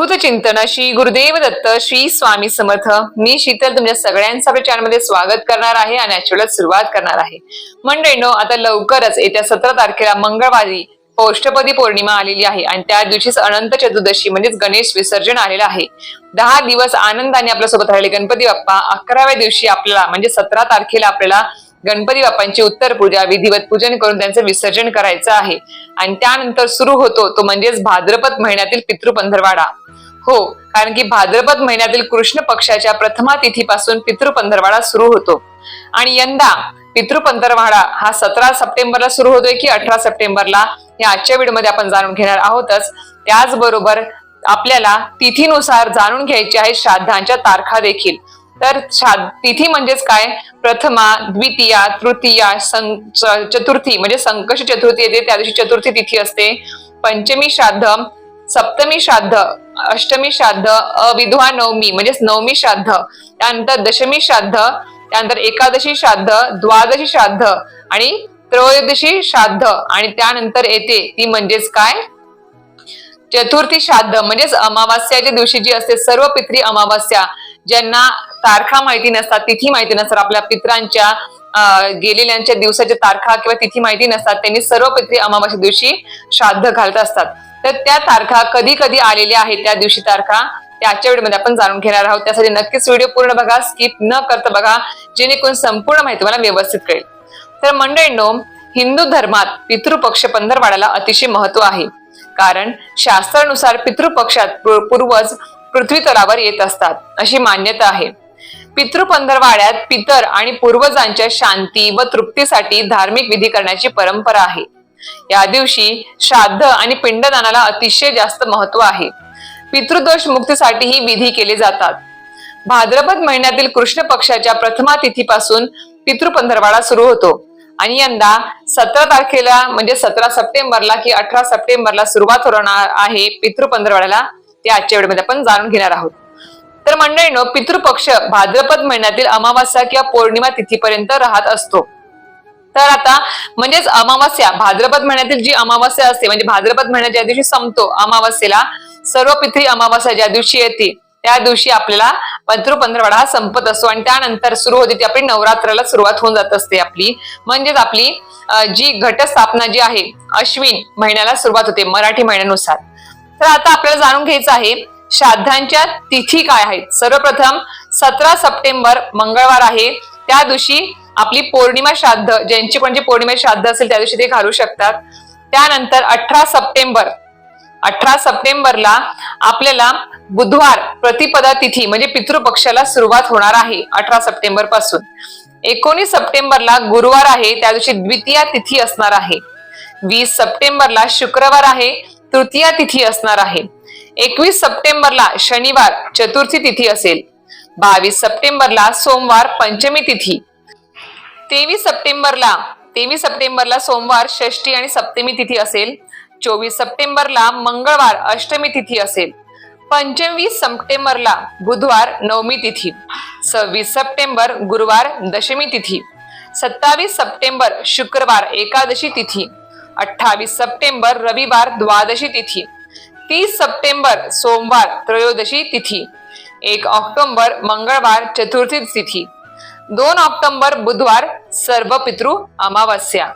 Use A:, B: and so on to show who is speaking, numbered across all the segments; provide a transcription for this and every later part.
A: चिंतन. श्री गुरुदेव दत्त श्री स्वामी समर्थ. मी शीतल तुमच्या सगळ्यांचं आपल्या चॅनलमध्ये स्वागत करणार आहे आणि आठवड्यात सुरुवात करणार आहे. मंडळींनो आता लवकरच येत्या सतरा तारखेला मंगळवारी पौष्टपदी पौर्णिमा आलेली आहे आणि त्या दिवशीच अनंत चतुर्दशी म्हणजेच गणेश विसर्जन आलेलं आहे. दहा दिवस आनंदाने आपल्यासोबत राहिले गणपती बाप्पा. अकराव्या दिवशी आपल्याला म्हणजे सतरा तारखेला आपल्याला गणपती बाप्पांची उत्तर पूजा विधिवत पूजन करून त्यांचं विसर्जन करायचं आहे. आणि त्यानंतर सुरू होतो तो म्हणजेच भाद्रपद महिन्यातील पितृपंधरवाडा. हो कारण की भाद्रपद महिन्यातील कृष्ण पक्षाच्या प्रथमा तिथीपासून पितृपंधरवाडा सुरू होतो. आणि यंदा पितृपंधरवाडा हा सतरा सप्टेंबरला सुरू होतोय की अठरा सप्टेंबरला या आजच्या व्हिडिओमध्ये आपण जाणून घेणार आहोतच. त्याचबरोबर आपल्याला तिथीनुसार जाणून घ्यायचे आहे श्राद्धांच्या तारखा देखील. तर तिथी म्हणजेच काय? प्रथमा द्वितीया तृतीया चतुर्थी. म्हणजे संकष्ट चतुर्थी येते त्या दिवशी चतुर्थी तिथी असते. पंचमी श्राद्ध सप्तमी श्राद्ध अष्टमी श्राद्ध अविधवा नवमी म्हणजेच नवमी श्राद्ध. त्यानंतर दशमी श्राद्ध त्यानंतर एकादशी श्राद्ध द्वादशी श्राद्ध आणि त्रयोदशी श्राद्ध. आणि त्यानंतर येते ती म्हणजेच काय? चतुर्थी श्राद्ध. म्हणजेच अमावास्याच्या दिवशी जी असते सर्व पित्री अमावास्या. ज्यांना तारखा माहिती नसतात तिथी माहिती नसतात आपल्या पित्रांच्या गेलेल्यांच्या दिवसाच्या तारखा किंवा तिथी माहिती नसतात त्यांनी सर्व पित्री अमावास्या दिवशी श्राद्ध घालत असतात. तर त्या तारखा कधी कधी आलेल्या आहेत त्या दिवशी तारखा? त्याच्या व्हिडिओमध्ये आपण जाणून घेणार आहोत. त्यासाठी नक्कीच व्हिडिओ पूर्ण बघा स्किप न करता बघा जेणेकरून संपूर्ण माहिती मला व्यवस्थित कळेल. तर मंडळींनो हिंदू धर्मात पितृपक्ष पंधरवाड्याला अतिशय महत्त्व आहे. कारण शास्त्रानुसार पितृपक्षात पूर्वज पृथ्वी तलावर येत असतात. अशी मान्यता आहे. पितृपंधरवाड्यात पितर आणि पूर्वजांच्या शांती व तृप्तीसाठी धार्मिक विधी करण्याची परंपरा आहे. या दिवशी श्राद्ध आणि पिंडदानाला अतिशय जास्त महत्त्व आहे. पितृदोष मुक्तीसाठीही विधी केले जातात. भाद्रपद महिन्यातील कृष्ण पक्षाच्या प्रथमा तिथीपासून पितृपंधरवाडा सुरू होतो. आणि यंदा सतरा तारखेला म्हणजे सतरा सप्टेंबरला की अठरा सप्टेंबरला सुरुवात होणार आहे पितृपंधरवाड्याला ते आजच्या वेळेमध्ये आपण जाणून घेणार आहोत. तर मंडळीनं पितृपक्ष भाद्रपद महिन्यातील अमावास्या किंवा पौर्णिमा तिथीपर्यंत राहत असतो. तर आता म्हणजेच अमावास्या भाद्रपद महिन्यातील जी अमावास्या असते म्हणजे भाद्रपद महिन्यात ज्या दिवशी संपतो अमावास्येला सर्व पित्री अमावास्या ज्या दिवशी येते त्या दिवशी आपल्याला पितृपंधरवाडा हा संपत असतो आणि त्यानंतर सुरू होते ती आपली नवरात्राला सुरुवात होऊन जात असते आपली. म्हणजेच आपली जी घटस्थापना जी आहे अश्विन महिन्याला सुरुवात होते मराठी महिन्यानुसार. तर आता आपल्याला जाणून घ्यायचं आहे श्राद्धांच्या तिथी काय आहेत? सर्वप्रथम सतरा सप्टेंबर मंगळवार आहे. त्या दिवशी आपली पौर्णिमा श्राद्ध ज्यांची पण जे पौर्णिमा श्राद्ध असेल त्या दिवशी ते घालू शकतात. त्यानंतर अठरा सप्टेंबर अठरा सप्टेंबरला आपल्याला बुधवार प्रतिपदा तिथी म्हणजे पितृपक्षाला सुरुवात होणार आहे अठरा सप्टेंबरपासून. एकोणीस सप्टेंबरला गुरुवार आहे त्या दिवशी द्वितीय तिथी असणार आहे. वीस सप्टेंबरला शुक्रवार आहे तृतीया तिथी असणार आहे. एकवीस सप्टेंबरला शनिवार चतुर्थी तिथी असेल. बावीस सप्टेंबरला सोमवार पंचमी तिथी. तेवीस सप्टेंबरला तेवीस सप्टेंबरला सोमवार षष्ठी आणि सप्तमी तिथी असेल. चोवीस सप्टेंबरला मंगळवार अष्टमी तिथी असेल. पंचवीस सप्टेंबरला बुधवार नवमी तिथी. सव्वीस सप्टेंबर गुरुवार दशमी तिथी. सत्तावीस सप्टेंबर शुक्रवार एकादशी तिथी. अठ्ठावीस सप्टेंबर रविवार द्वादशी तिथी. तीस सप्टेंबर सोमवार त्रयोदशी तिथी. एक ऑक्टोबर मंगळवार चतुर्थी तिथी. दोन ऑक्टोबर बुधवार सर्व पितृ अमावस्या.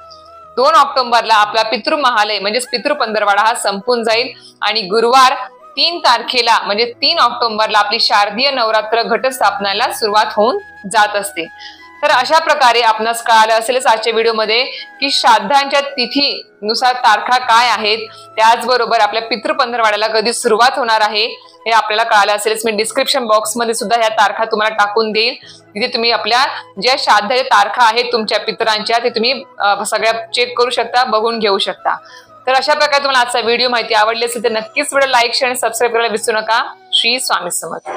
A: दोन ऑक्टोबरला आपला पितृ महालय म्हणजेच पितृ पंधरवाडा हा संपून जाईल आणि गुरुवार तीन तारखेला म्हणजे तीन ऑक्टोबरला आपली शारदीय नवरात्र घटस्थापनाला सुरुवात होऊन जात असते. तर अशा प्रकारे आपणास कळालं असेलच आजच्या व्हिडिओमध्ये की श्राद्धांच्या तिथीनुसार तारखा काय आहेत त्याचबरोबर आपल्या पितृ पंधरवाड्याला कधी सुरुवात होणार आहे हे आपल्याला कळालं असेलच मी डिस्क्रिप्शन बॉक्समध्ये सुद्धा ह्या तारखा तुम्हाला टाकून देईल. तिथे तुम्ही आपल्या ज्या श्राद्धाच्या तारखा आहेत तुमच्या पितरांच्या ते तुम्ही सगळ्या चेक करू शकता बघून घेऊ शकता. तर अशा प्रकारे तुम्हाला आजचा व्हिडिओ माहिती आवडली असेल तर नक्कीच व्हिडिओ लाईक शेअर आणि सबस्क्राईब करायला विसरू नका. श्री स्वामी समर्थ.